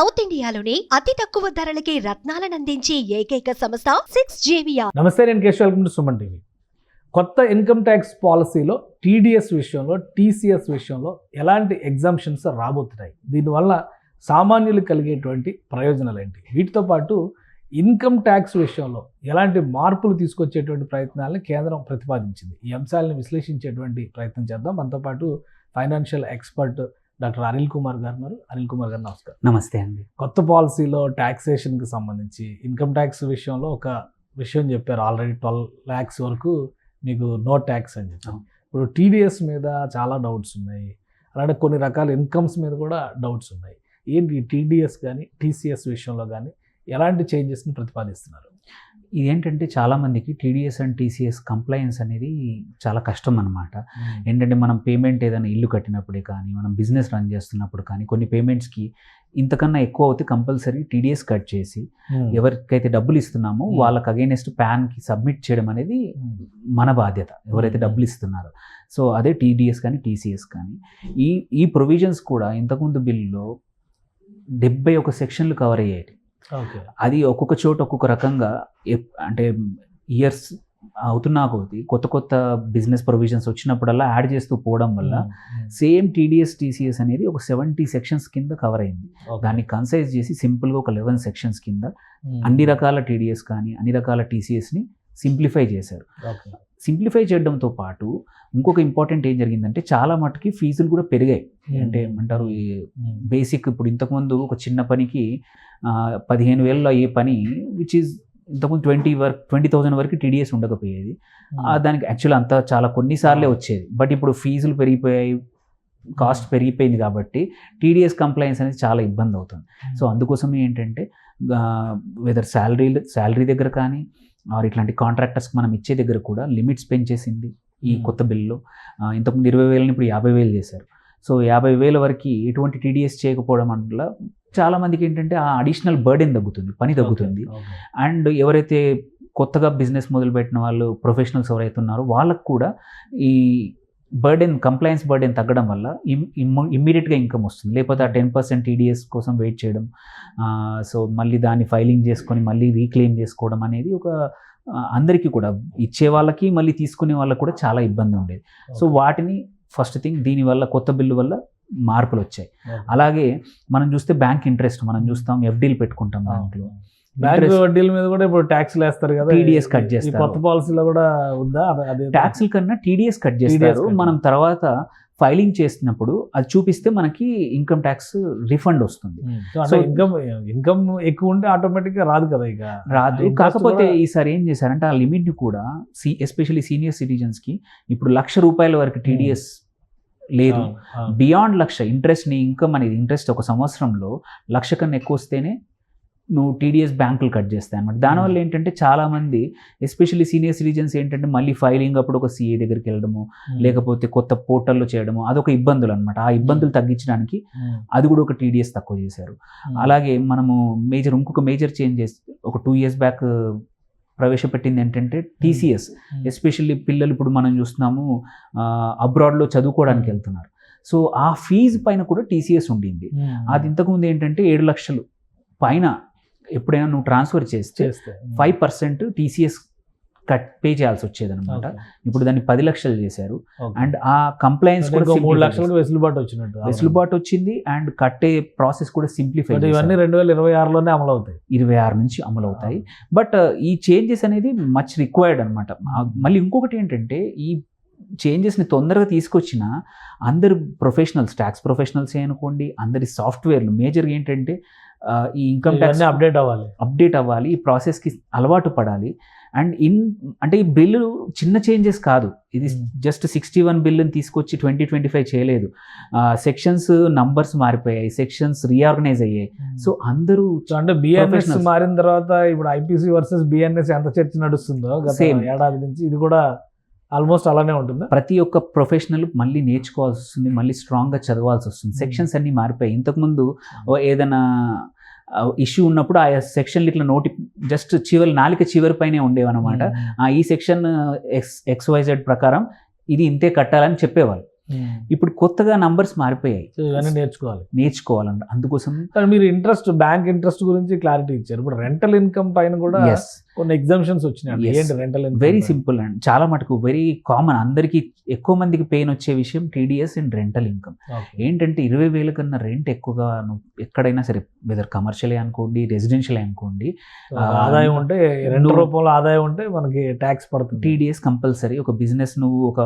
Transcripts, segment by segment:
South ఇండియాలోని అతి తక్కువ ధరలకి రత్నాలనందించే ఏకైక సంస్థ సిక్స్ జేవియా నమస్తే నేను Keshav. Welcome to Suman TV. కొత్త ఇన్కమ్ ట్యాక్స్ పాలసీలో టీడీఎస్ విషయంలో టీసీఎస్ విషయంలో ఎలాంటి ఎగ్జామ్షన్స్ రాబోతున్నాయి? దీనివల్ల సామాన్యులు కలిగేటువంటి ప్రయోజనాలు ఏంటి వీటితో పాటు ఇన్కమ్ ట్యాక్స్ విషయంలో ఎలాంటి మార్పులు తీసుకొచ్చేటువంటి ప్రయత్నాలను కేంద్రం ప్రతిపాదించింది. ఈ అంశాలను విశ్లేషించేటువంటి ప్రయత్నం చేద్దాం. మనతో పాటు financial expert doctor Anil Kumar garu ఉన్నారు. అనిల్ కుమార్ గారు నమస్కారం. నమస్తే అండి. కొత్త పాలసీలో ట్యాక్సేషన్కి సంబంధించి ఇన్కమ్ ట్యాక్స్ విషయంలో ఒక విషయం చెప్పారు ఆల్రెడీ ట్వెల్వ్ ల్యాక్స్ వరకు మీకు నో ట్యాక్స్ అని చెప్పి. ఇప్పుడు టీడీఎస్ మీద చాలా డౌట్స్ ఉన్నాయి. అలానే కొన్ని రకాల ఇన్కమ్స్ మీద కూడా డౌట్స్ ఉన్నాయి. ఏంటి టీడీఎస్ కానీ టీసీఎస్ విషయంలో కానీ ఎలాంటి చేంజెస్ని ప్రతిపాదిస్తున్నారు? ఇదేంటంటే చాలామందికి టీడీఎస్ అండ్ టీసీఎస్ కంప్లైన్స్ అనేది చాలా కష్టం అనమాట ఏంటంటే మనం పేమెంట్ ఏదైనా ఇల్లు కట్టినప్పుడే కానీ మనం బిజినెస్ రన్ చేస్తున్నప్పుడు కానీ కొన్ని పేమెంట్స్కి ఇంతకన్నా ఎక్కువ అవుతే కంపల్సరీ టీడీఎస్ కట్ చేసి ఎవరికైతే డబ్బులు ఇస్తున్నామో. వాళ్ళకి అగైనెస్ట్ ప్యాన్కి సబ్మిట్ చేయడం అనేది మన బాధ్యత. ఎవరైతే. డబ్బులు ఇస్తున్నారో. సో అదే టీడీఎస్ కానీ టీసీఎస్ కానీ. ఈ ఈ ప్రొవిజన్స్ కూడా ఇంతకుముందు బిల్లులో డెబ్బై ఒక సెక్షన్లు కవర్ అయ్యాయి. అది ఒక్కొక్క చోట ఒక్కొక్క రకంగా అంటే ఇయర్స్ అవుతున్నా కొద్దీ కొత్త కొత్త బిజినెస్ ప్రొవిజన్స్ వచ్చినప్పుడల్లా యాడ్ చేస్తూ పోవడం వల్ల సేమ్ టీడీఎస్ టీసీఎస్ అనేది ఒక సెవెంటీ సెక్షన్స్ కింద కవర్ అయింది. దాన్ని కన్సైజ్ చేసి సింపుల్గా ఒక లెవెన్ సెక్షన్స్ కింద అన్ని రకాల టీడీఎస్ కానీ అన్ని రకాల టీసీఎస్ని సింప్లిఫై చేశారు. సింప్లిఫై చేయడంతో పాటు ఇంకొక ఇంపార్టెంట్ ఏం జరిగిందంటే చాలా మటుకి ఫీజులు కూడా పెరిగాయి. అంటే ఏమంటారు ఈ బేసిక్ ఇప్పుడు ఇంతకుముందు ఒక చిన్న పనికి పదిహేను వేలలో అయ్యే పని విచ్ ఈజ్ ఇంతకుముందు ట్వంటీ వరకు ట్వంటీ థౌసండ్ వరకు టీడీఎస్ ఉండకపోయేది. ఆ, దానికి యాక్చువల్ అంతా చాలా కొన్నిసార్లే వచ్చేది. బట్ ఇప్పుడు ఫీజులు పెరిగిపోయాయి కాస్ట్ పెరిగిపోయింది కాబట్టి టీడీఎస్ కంప్లైన్స్ అనేది చాలా ఇబ్బంది అవుతుంది. సో అందుకోసమే ఏంటంటే వెదర్ శాలరీ శాలరీ దగ్గర కానీ ఆర్ ఇట్లాంటి కాంట్రాక్టర్స్కి మనం ఇచ్చే దగ్గర కూడా లిమిట్స్ పెంచేసింది ఈ Hmm. కొత్త బిల్లులో. ఇంతకుముందు ఇరవై వేలని ఇప్పుడు యాభై వేలు చేశారు. సో యాభై వేల వరకు ఎటువంటి టీడీఎస్ చేయకపోవడం వల్ల చాలా మందికి ఏంటంటే ఆ అడిషనల్ బర్డెన్ తగ్గుతుంది పని తగ్గుతుంది. అండ్ ఎవరైతే కొత్తగా బిజినెస్ మొదలుపెట్టిన వాళ్ళు ప్రొఫెషనల్స్ ఎవరైతే ఉన్నారో వాళ్ళకు కూడా ఈ బర్డెన్ కంప్లైన్స్ బర్డెన్ తగ్గడం వల్ల ఇమ్మీడియట్గా ఇన్కమ్ వస్తుంది. లేకపోతే ఆ టెన్ పర్సెంట్ టీడీఎస్ కోసం వెయిట్ చేయడం సో మళ్ళీ దాన్ని ఫైలింగ్ చేసుకొని మళ్ళీ రీక్లెయిమ్ చేసుకోవడం అనేది ఒక అందరికీ కూడా ఇచ్చే వాళ్ళకి మళ్ళీ తీసుకునే వాళ్ళకి కూడా చాలా ఇబ్బంది ఉండేది. సో వాటిని ఫస్ట్ థింగ్ దీనివల్ల కొత్త బిల్లు వల్ల మార్పులు వచ్చాయి. అలాగే మనం చూస్తే బ్యాంక్ ఇంట్రెస్ట్ మనం చూస్తాం ఎఫ్డీలు పెట్టుకుంటాం దాంట్లో. బ్యాంక్ వడ్డీల మీద కూడా ఇప్పుడు ట్యాక్స్ వేస్తారు కదా. Cut ఈ చేస్తారు. కొత్త పాలసీలో కూడా ఉందా? అదే- ట్యాక్స్ల కన్నా టీడీఎస్ కట్ చేస్తారు. మనం తర్వాత ఫైలింగ్ చేసినప్పుడు అది చూపిస్తే మనకి ఇన్కమ్ ట్యాక్స్ రిఫండ్ వస్తుంది. సో ఇన్కమ్ ఇన్కమ్ ఎక్కువ ఉంటే ఆటోమేటిక్గా రాదు కదా ఇక. రాదు. కాకపోతే ఈసారి ఏం చేశారంటే ఆ లిమిట్ని కూడా సి ఎస్పెషల్లీ సీనియర్ సిటిజన్స్కి ఇప్పుడు లక్ష రూపాయల వరకు టీడీఎస్ లేదు. అవును, అవును. బియాండ్ లక్ష ఇంట్రెస్ట్ నీ ఇన్కమ్ అనేది ఇంట్రెస్ట్ ఒక సంవత్సరంలో లక్ష కన్నా ఎక్కువ వస్తేనే నువ్వు టీడీఎస్ బ్యాంకులు కట్ చేస్తాయి అనమాట దానివల్ల ఏంటంటే చాలామంది ఎస్పెషల్లీ సీనియర్ సిటిజన్స్ ఏంటంటే మళ్ళీ ఫైలింగ్ అప్పుడు ఒక సీఏ దగ్గరికి వెళ్ళడము లేకపోతే కొత్త పోర్టల్లో చేయడము అదొక ఇబ్బందులు అనమాట ఆ ఇబ్బందులు తగ్గించడానికి ఉమ్, అది కూడా ఒక టీడీఎస్ తక్కువ చేశారు. అలాగే మనము మేజర్ ఇంకొక మేజర్ చేంజెస్ ఒక టూ ఇయర్స్ బ్యాక్ ప్రవేశపెట్టింది ఏంటంటే టీసీఎస్ ఎస్పెషల్లీ పిల్లలు ఇప్పుడు మనం చూస్తున్నాము అబ్రాడ్లో చదువుకోవడానికి వెళ్తున్నారు. సో ఆ ఫీజు పైన కూడా టీసీఎస్ ఉండింది. అది ఇంతకుముందు ఏంటంటే ఏడు లక్షలు పైన ఎప్పుడైనా నువ్వు ట్రాన్స్ఫర్ చేస్తే five percent TCS cut pay చేయాల్సి వచ్చేది అనమాట ఇప్పుడు దాన్ని పది లక్షలు చేశారు. అండ్ ఆ కంప్లైన్స్ కూడా మూడు లక్షలకు వెసులుబాటు వచ్చినట్టు. వెసులుబాటు వచ్చింది అండ్ కట్టే ప్రాసెస్ కూడా సింప్లిఫై ఇవన్నీ రెండు వేల ఇరవై ఆరులోనే అమలు అవుతాయి ఇరవై ఆరు నుంచి అమలు అవుతాయి బట్ ఈ చేంజెస్ అనేది మచ్ రిక్వైర్డ్ అనమాట మళ్ళీ ఇంకొకటి ఏంటంటే ఈ చేంజెస్ని తొందరగా తీసుకొచ్చిన అందరు ప్రొఫెషనల్స్ ట్యాక్స్ ప్రొఫెషనల్స్ అనుకోండి అందరి సాఫ్ట్వేర్లు మేజర్గా ఏంటంటే ఈ ఇన్కమ్ ట్యాక్స్ అప్డేట్ అవ్వాలి అప్డేట్ అవ్వాలి ఈ ప్రాసెస్కి అలవాటు పడాలి అండ్ ఇన్ అంటే ఈ బిల్లు చిన్న చేంజెస్ కాదు ఇది Hmm. జస్ట్ సిక్స్టీ వన్ బిల్లుని తీసుకొచ్చి ట్వంటీ ట్వంటీ ఫైవ్ చేయలేదు సెక్షన్స్ నంబర్స్ మారిపోయాయి సెక్షన్స్ రీఆర్గనైజ్ అయ్యాయి సో అందరూ సో అంటే బిఎన్ఎస్. మారిన తర్వాత ఇప్పుడు ఐపీసీ వర్సెస్ బిఎన్ఎస్ ఎంత చర్చ నడుస్తుందో గత. ఏడాది నుంచి ఇది కూడా ఆల్మోస్ట్ అలానే ఉంటుందా. ప్రతి ఒక్క ప్రొఫెషనల్ మళ్ళీ నేర్చుకోవాల్సి వస్తుంది మళ్ళీ స్ట్రాంగ్గా చదవాల్సి వస్తుంది. సెక్షన్స్ అన్నీ మారిపోయాయి. ఇంతకుముందు ఏదైనా ఇష్యూ ఉన్నప్పుడు ఆ సెక్షన్లు ఇట్లా నోటి జస్ట్ చివరి నాలుక చివరి పైనే ఉండేవన్నమాట. ఆ ఈ సెక్షన్ ఎక్స్ ఎక్స్వైజెడ్ ప్రకారం ఇది ఇంతే కట్టాలని చెప్పేవాళ్ళు. ఇప్పుడు కొత్తగా నంబర్స్ మారిపోయాయి. ఇవన్నీ నేర్చుకోవాలి. నేర్చుకోవాలంట. అందుకోసం మీరు ఇంట్రెస్ట్ బ్యాంక్ ఇంట్రెస్ట్ గురించి క్లారిటీ ఇచ్చారు. ఇప్పుడు రెంటల్ ఇన్కమ్ పైన కూడా కొన్ని ఎగ్జామ్షన్స్ వచ్చినాయి. ఏంటి rental income very simple and. చాలా మటుకు వెరీ కామన్ అందరికీ ఎక్కువ మందికి పెయిన్ వచ్చే విషయం టీడీఎస్ అండ్ రెంటల్ ఇన్కమ్ ఏంటంటే ఇరవై వేల కన్నా రెంట్ ఎక్కువగా నువ్వు ఎక్కడైనా సరే వెదర్ కమర్షియల్ అనుకోండి రెసిడెన్షియల్ అనుకోండి ఆదాయం ఉంటే రెండు రూపంలో ఆదాయం ఉంటే మనకి ట్యాక్స్ పడుతుంది. టీడీఎస్ కంపల్సరీ ఒక బిజినెస్ నువ్వు ఒక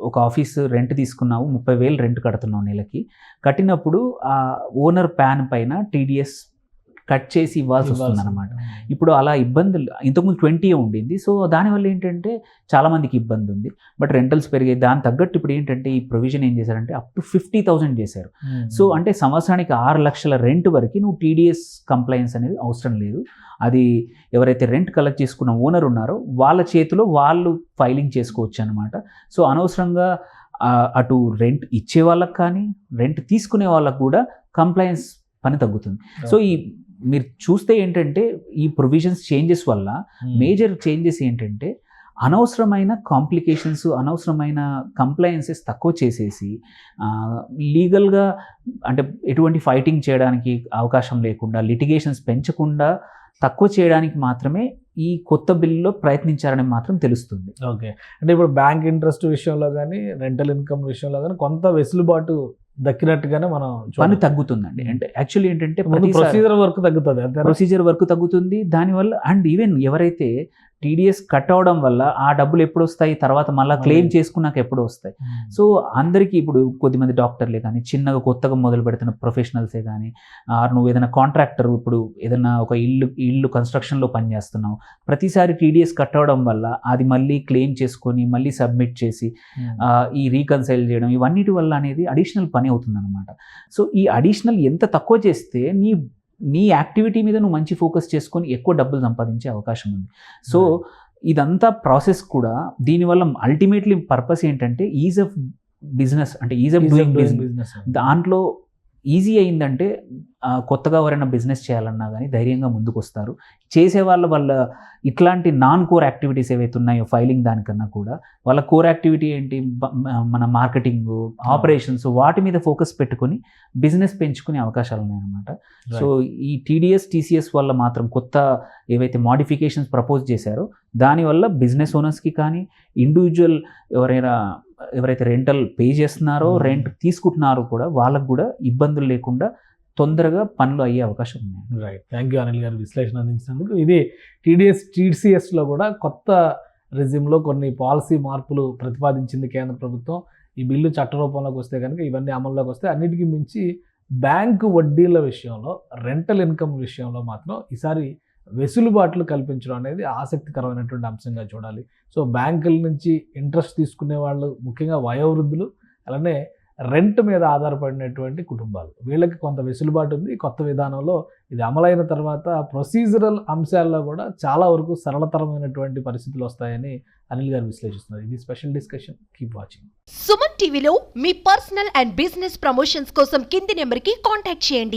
ఒక ఆఫీస్ రెంట్ తీసుకున్నావు ముప్పై వేలు రెంట్ కడుతున్నావు నెలకి. కట్టినప్పుడు ఆ ఓనర్ ప్యాన్ పైన టీడీఎస్ కట్ చేసి ఇవ్వాల్సి వస్తుంది. అనమాట ఇప్పుడు అలా ఇబ్బందులు ఇంతకుముందు ట్వంటీ ఉండింది. సో దానివల్ల ఏంటంటే చాలా మందికి ఇబ్బంది ఉంది. బట్ రెంటల్స్ పెరిగాయి దాని తగ్గట్టు ఇప్పుడు ఏంటంటే ఈ ప్రొవిజన్ ఏం చేశారంటే అప్ టు ఫిఫ్టీ థౌసండ్ చేశారు. సో అంటే సంవత్సరానికి ఆరు లక్షల రెంట్ వరకు నువ్వు టీడీఎస్ కంప్లైన్స్ అనేది అవసరం లేదు. అది ఎవరైతే రెంట్ కలెక్ట్ చేసుకున్న ఓనర్ ఉన్నారో వాళ్ళ చేతిలో వాళ్ళు ఫైలింగ్ చేసుకోవచ్చు అనమాట సో అనవసరంగా అటు రెంట్ ఇచ్చే వాళ్ళకి కానీ రెంట్ తీసుకునే వాళ్ళకి కూడా కంప్లైన్స్ పని తగ్గుతుంది. సో ఈ మీరు చూస్తే ఏంటంటే ఈ ప్రొవిజన్స్ చేంజెస్ వల్ల మేజర్ చేంజెస్ ఏంటంటే అనవసరమైన కాంప్లికేషన్స్ అనవసరమైన కంప్లైన్సెస్ తక్కువ చేసేసి లీగల్గా అంటే ఎటువంటి ఫైటింగ్ చేయడానికి అవకాశం లేకుండా లిటిగేషన్స్ పెంచకుండా తక్కువ చేయడానికి మాత్రమే ఈ కొత్త బిల్లులో ప్రయత్నించారని మాత్రం తెలుస్తుంది. ఓకే. అంటే ఇప్పుడు బ్యాంక్ ఇంట్రెస్ట్ విషయంలో కానీ రెంటల్ ఇన్కమ్ విషయంలో కానీ కొంత వెసులుబాటు దక్కినట్టుగానే మనం పని తగ్గుతుందండి. అంటే యాక్చువల్లీ ఏంటంటే ప్రొసీజర్ వర్క్ తగ్గుతుంది ప్రొసీజర్ వర్క్ తగ్గుతుంది దానివల్ల అండ్ ఈవెన్ ఎవరైతే టీడీఎస్ కట్ అవడం వల్ల ఆ డబ్బులు ఎప్పుడు వస్తాయి తర్వాత మళ్ళీ క్లెయిమ్. చేసుకున్నాక ఎప్పుడు వస్తాయి సో అందరికీ ఇప్పుడు కొద్దిమంది డాక్టర్లే కానీ చిన్నగా కొత్తగా మొదలు పెడుతున్న ప్రొఫెషనల్సే కానీ ఆర్ నువ్వు ఏదైనా కాంట్రాక్టర్ ఇప్పుడు ఏదైనా ఒక ఇల్లు ఇల్లు కన్స్ట్రక్షన్లో పనిచేస్తున్నావు ప్రతిసారి టీడీఎస్ కట్ అవడం వల్ల అది మళ్ళీ క్లెయిమ్ చేసుకొని మళ్ళీ సబ్మిట్ చేసి ఈ రీకన్సైల్ చేయడం ఇవన్నిటి వల్ల అనేది అడిషనల్ పని అవుతుందన్నమాట. సో ఈ అడిషనల్ ఎంత తక్కువ చేస్తే నీ నీ యాక్టివిటీ మీద నువ్వు మంచి ఫోకస్ చేసుకొని ఎక్కువ డబ్బులు సంపాదించే అవకాశం ఉంది. సో ఇదంతా ప్రాసెస్ కూడా దీనివల్ల అల్టిమేట్లీ పర్పస్ ఏంటంటే ఈజ్ ఆఫ్ బిజినెస్ అంటే ఈజ్ ఆఫ్ డూయింగ్ బిజినెస్. దాంట్లో ఈజీ అయిందంటే కొత్తగా ఎవరైనా బిజినెస్ చేయాలన్నా కానీ ధైర్యంగా ముందుకు వస్తారు చేసే వాళ్ళ వాళ్ళ ఇట్లాంటి నాన్ కోర్ యాక్టివిటీస్ ఏవైతే ఉన్నాయో ఫైలింగ్ దానికన్నా కూడా వాళ్ళ కోర్ యాక్టివిటీ ఏంటి? మన మార్కెటింగ్ ఆపరేషన్స్ వాటి మీద ఫోకస్ పెట్టుకొని బిజినెస్ పెంచుకునే అవకాశాలు ఉన్నాయన్నమాట. సో ఈ టీడీఎస్ టీసీఎస్ వల్ల మాత్రం కొత్త ఏవైతే మాడిఫికేషన్స్ ప్రపోజ్ చేశారో దానివల్ల బిజినెస్ ఓనర్స్కి కానీ ఇండివిజువల్ ఎవరైనా ఎవరైతే రెంటల్ పే చేస్తున్నారో Hmm. రెంట్ తీసుకుంటున్నారో కూడా వాళ్ళకు కూడా ఇబ్బందులు లేకుండా తొందరగా పనులు అయ్యే అవకాశం ఉంది రైట్ థ్యాంక్ యూ అనిల్ గారు విశ్లేషణ అందించినందుకు. ఇది టీడీఎస్ టీడీసీఎస్లో కూడా కొత్త రెజ్యూమ్లో కొన్ని పాలసీ మార్పులు ప్రతిపాదించింది కేంద్ర ప్రభుత్వం. ఈ బిల్లు చట్ట రూపంలోకి వస్తే కనుక ఇవన్నీ అమల్లోకి వస్తే అన్నిటికీ మించి బ్యాంకు వడ్డీల విషయంలో రెంటల్ ఇన్కమ్ విషయంలో మాత్రం ఈసారి వెసులుబాట్లు కల్పించడం అనేది ఆసక్తికరమైనటువంటి అంశంగా చూడాలి. సో బ్యాంకుల నుంచి ఇంట్రెస్ట్ తీసుకునే వాళ్ళు ముఖ్యంగా వయోవృద్ధులు అలానే రెంట్ మీద ఆధారపడినటువంటి కుటుంబాలు. వీళ్ళకి కొంత వెసులుబాటు ఉంది. కొత్త విధానంలో ఇది అమలైన తర్వాత ప్రొసీజరల్ అంశాల్లో కూడా చాలా వరకు సరళతరమైనటువంటి పరిస్థితులు వస్తాయని అనిల్ గారు విశ్లేషిస్తున్నారు. ఇది special discussion. Keep watching. Suman టీవీలో మీ పర్సనల్ అండ్ బిజినెస్ ప్రమోషన్స్ కోసం కింది నెంబర్కి కాంటాక్ట్ చేయండి.